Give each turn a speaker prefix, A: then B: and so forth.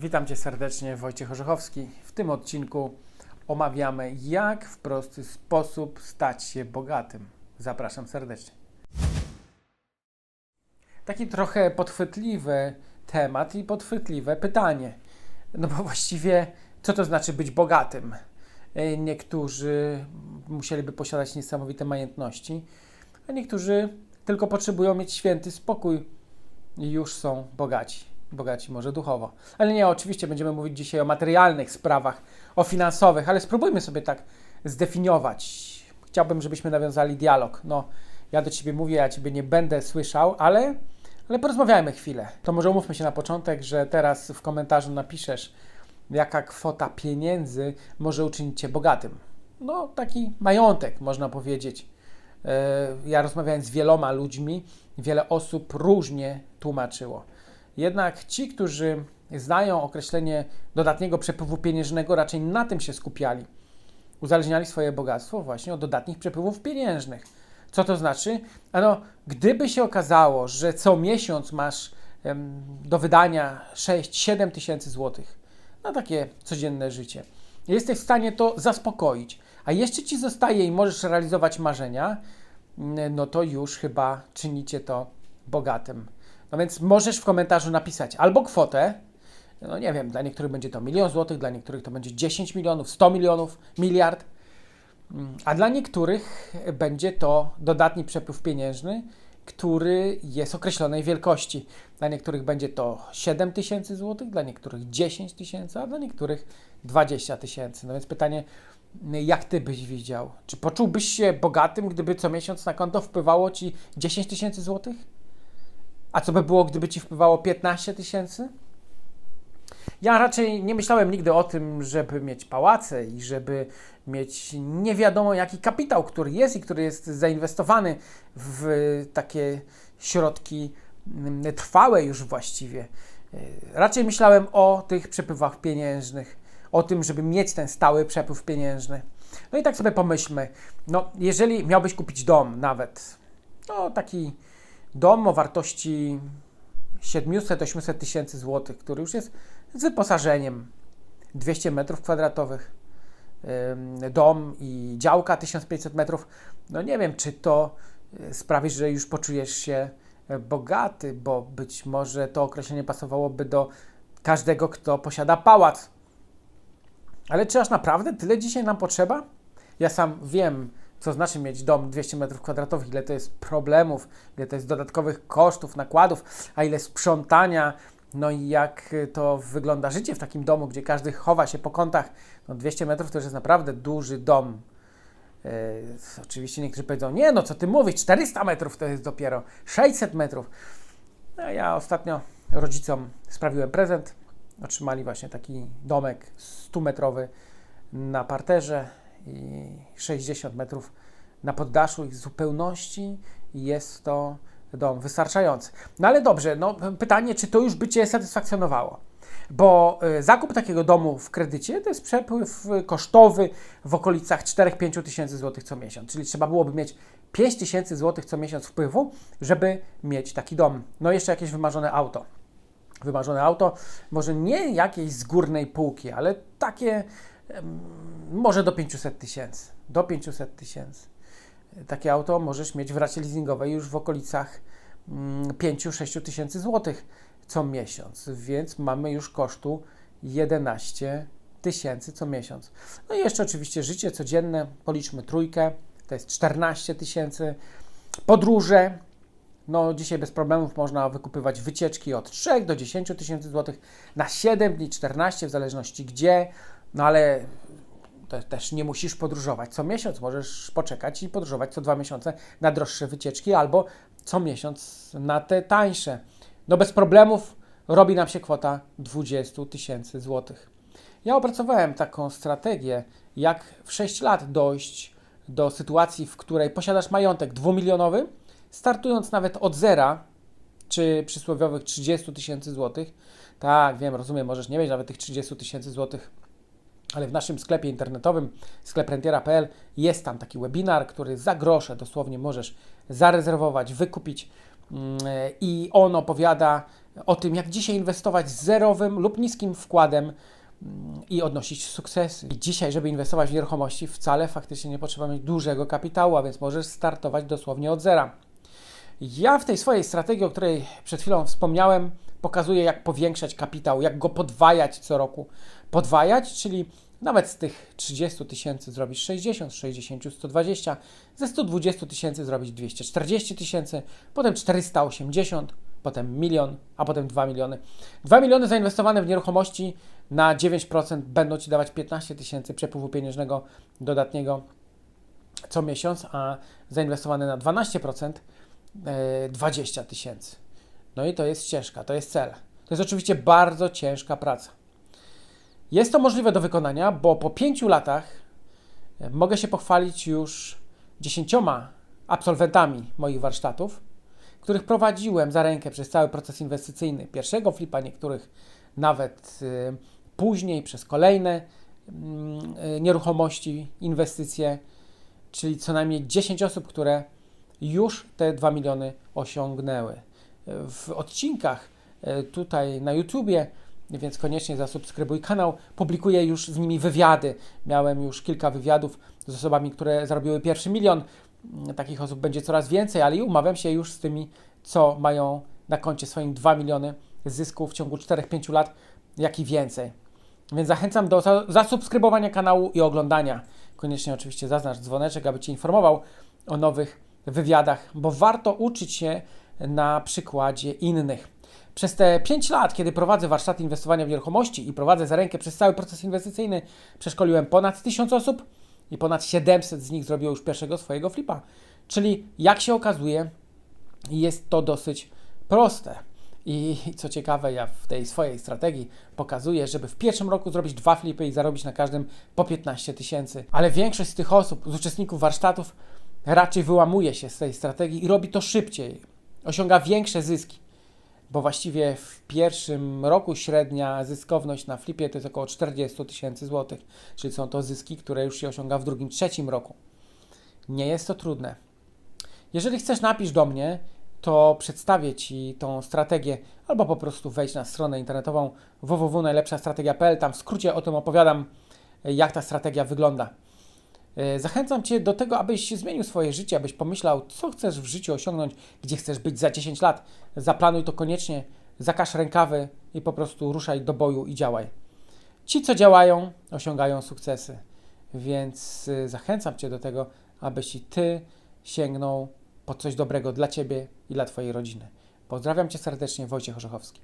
A: Witam Cię serdecznie, Wojciech Orzechowski. W tym odcinku omawiamy, jak w prosty sposób stać się bogatym. Zapraszam serdecznie. Taki trochę podchwytliwy temat i podchwytliwe pytanie. No bo właściwie, co to znaczy być bogatym? E, Niektórzy musieliby posiadać niesamowite majątności, a niektórzy tylko potrzebują mieć święty spokój i już są bogaci. Bogaci może duchowo. Ale nie, oczywiście będziemy mówić dzisiaj o materialnych sprawach, o finansowych, ale spróbujmy sobie tak zdefiniować. Chciałbym, żebyśmy nawiązali dialog. No, ja do ciebie mówię, ja ciebie nie będę słyszał, ale, ale porozmawiajmy chwilę. To może umówmy się na początek, że teraz w komentarzu napiszesz, jaka kwota pieniędzy może uczynić cię bogatym. No, taki majątek, można powiedzieć. E, Ja rozmawiałem z wieloma ludźmi, wiele osób różnie tłumaczyło. Jednak ci, którzy znają określenie dodatniego przepływu pieniężnego, raczej na tym się skupiali. Uzależniali swoje bogactwo właśnie od dodatnich przepływów pieniężnych. Co to znaczy? Ano, gdyby się okazało, że co miesiąc masz em, do wydania 6-7 tysięcy złotych na takie codzienne życie, jesteś w stanie to zaspokoić, a jeszcze ci zostaje i możesz realizować marzenia, no to już chyba czynicie to bogatym. No więc możesz w komentarzu napisać albo kwotę, no nie wiem, dla niektórych będzie to milion złotych, dla niektórych to będzie 10 milionów, 100 milionów, miliard, a dla niektórych będzie to dodatni przepływ pieniężny, który jest określonej wielkości. Dla niektórych będzie to 7 tysięcy złotych, dla niektórych 10 tysięcy, a dla niektórych 20 tysięcy. No więc pytanie, jak ty byś widział? Czy poczułbyś się bogatym, gdyby co miesiąc na konto wpływało ci 10 tysięcy złotych? A co by było, gdyby ci wpływało 15 tysięcy? Ja raczej nie myślałem nigdy o tym, żeby mieć pałace i żeby mieć nie wiadomo jaki kapitał, który jest i który jest zainwestowany w takie środki mm, trwałe już właściwie. E, Raczej myślałem o tych przepływach pieniężnych, o tym, żeby mieć ten stały przepływ pieniężny. No i tak sobie pomyślmy, no jeżeli miałbyś kupić dom nawet, no taki dom o wartości 700-800 tysięcy złotych, który już jest z wyposażeniem 200 metrów kwadratowych, dom i działka 1500 metrów, no nie wiem, czy to y, sprawi, że już poczujesz się e, bogaty, bo być może to określenie pasowałoby do każdego, kto posiada pałac. Ale czy aż naprawdę tyle dzisiaj nam potrzeba? Ja sam wiem, co znaczy mieć dom 200 metrów kwadratowych, ile to jest problemów, ile to jest dodatkowych kosztów, nakładów, a ile sprzątania, no i jak to wygląda życie w takim domu, gdzie każdy chowa się po kątach. No 200 metrów to już jest naprawdę duży dom. Yy, oczywiście niektórzy powiedzą, nie no co ty mówisz, 400 metrów to jest dopiero, 600 metrów. No, ja ostatnio rodzicom sprawiłem prezent. Otrzymali właśnie taki domek 100-metrowy na parterze i 60 metrów na poddaszu i w zupełności jest to dom wystarczający. No ale dobrze, no pytanie, czy to już by Cię satysfakcjonowało? Bo y, zakup takiego domu w kredycie to jest przepływ y, kosztowy w okolicach 4-5 tysięcy złotych co miesiąc. Czyli trzeba byłoby mieć 5 tysięcy złotych co miesiąc wpływu, żeby mieć taki dom. No jeszcze jakieś wymarzone auto. Wymarzone auto, może nie jakieś z górnej półki, ale takie może do 500 tysięcy. Do 500 tysięcy takie auto możesz mieć w racie leasingowej już w okolicach mm, 5-6 tysięcy złotych co miesiąc, więc mamy już kosztu 11 tysięcy co miesiąc. No i jeszcze oczywiście życie codzienne, policzmy trójkę, to jest 14 tysięcy. Podróże, no dzisiaj bez problemów można wykupywać wycieczki od 3 do 10 tysięcy złotych na 7 dni, 14 w zależności gdzie, no ale to też nie musisz podróżować co miesiąc, możesz poczekać i podróżować co dwa miesiące na droższe wycieczki albo co miesiąc na te tańsze. No bez problemów robi nam się kwota 20 tysięcy złotych. Ja opracowałem taką strategię, jak w 6 lat dojść do sytuacji, w której posiadasz majątek dwumilionowy, startując nawet od zera, czy przysłowiowych 30 tysięcy złotych. Tak, wiem, rozumiem, możesz nie mieć nawet tych 30 tysięcy złotych ale w naszym sklepie internetowym skleprentiera.pl jest tam taki webinar, który za grosze dosłownie możesz zarezerwować, wykupić Mm, I on opowiada o tym, jak dzisiaj inwestować z zerowym lub niskim wkładem mm, i odnosić sukcesy. I dzisiaj, żeby inwestować w nieruchomości, wcale faktycznie nie potrzeba mieć dużego kapitału, a więc możesz startować dosłownie od zera. Ja w tej swojej strategii, o której przed chwilą wspomniałem, pokazuję, jak powiększać kapitał, jak go podwajać co roku. Podwajać, czyli nawet z tych 30 tysięcy zrobić 60, z 60 120, ze 120 tysięcy zrobić 240 tysięcy, potem 480, potem milion, a potem 2 miliony. 2 miliony zainwestowane w nieruchomości na 9% będą Ci dawać 15 tysięcy przepływu pieniężnego dodatniego co miesiąc, a zainwestowane na 12% e, 20 tysięcy. No i to jest ścieżka, to jest cel. To jest oczywiście bardzo ciężka praca. Jest to możliwe do wykonania, bo po pięciu latach e, mogę się pochwalić już dziesięcioma absolwentami moich warsztatów, których prowadziłem za rękę przez cały proces inwestycyjny. Pierwszego flipa, niektórych nawet y, później, przez kolejne mm, y, nieruchomości, inwestycje, czyli co najmniej 10 osób, które już te 2 miliony osiągnęły. W odcinkach y, tutaj na YouTubie więc koniecznie zasubskrybuj kanał. Publikuję już z nimi wywiady. Miałem już kilka wywiadów z osobami, które zarobiły pierwszy milion. Takich osób będzie coraz więcej, ale i umawiam się już z tymi, co mają na koncie swoim 2 miliony zysku w ciągu 4-5 lat, jak i więcej. Więc zachęcam do zasubskrybowania kanału i oglądania. Koniecznie oczywiście zaznacz dzwoneczek, aby Cię informował o nowych wywiadach, bo warto uczyć się na przykładzie innych. Przez te 5 lat, kiedy prowadzę warsztaty inwestowania w nieruchomości i prowadzę za rękę przez cały proces inwestycyjny, przeszkoliłem ponad 1000 osób i ponad 700 z nich zrobiło już pierwszego swojego flipa. Czyli jak się okazuje, jest to dosyć proste. I co ciekawe, ja w tej swojej strategii pokazuję, żeby w pierwszym roku zrobić dwa flipy i zarobić na każdym po 15 tysięcy. Ale większość z tych osób, z uczestników warsztatów, raczej wyłamuje się z tej strategii i robi to szybciej, osiąga większe zyski bo właściwie w pierwszym roku średnia zyskowność na flipie to jest około 40 tysięcy złotych, czyli są to zyski, które już się osiąga w drugim, trzecim roku. Nie jest to trudne. Jeżeli chcesz, napisz do mnie, to przedstawię Ci tą strategię, albo po prostu wejdź na stronę internetową www.najlepszastrategia.pl, tam w skrócie o tym opowiadam, jak ta strategia wygląda. E, zachęcam Cię do tego, abyś zmienił swoje życie, abyś pomyślał, co chcesz w życiu osiągnąć, gdzie chcesz być za 10 lat. Zaplanuj to koniecznie, zakaż rękawy i po prostu ruszaj do boju i działaj. Ci, co działają, osiągają sukcesy. Więc e, zachęcam Cię do tego, abyś i Ty sięgnął po coś dobrego dla Ciebie i dla Twojej rodziny. Pozdrawiam Cię serdecznie, Wojciech Orzechowski.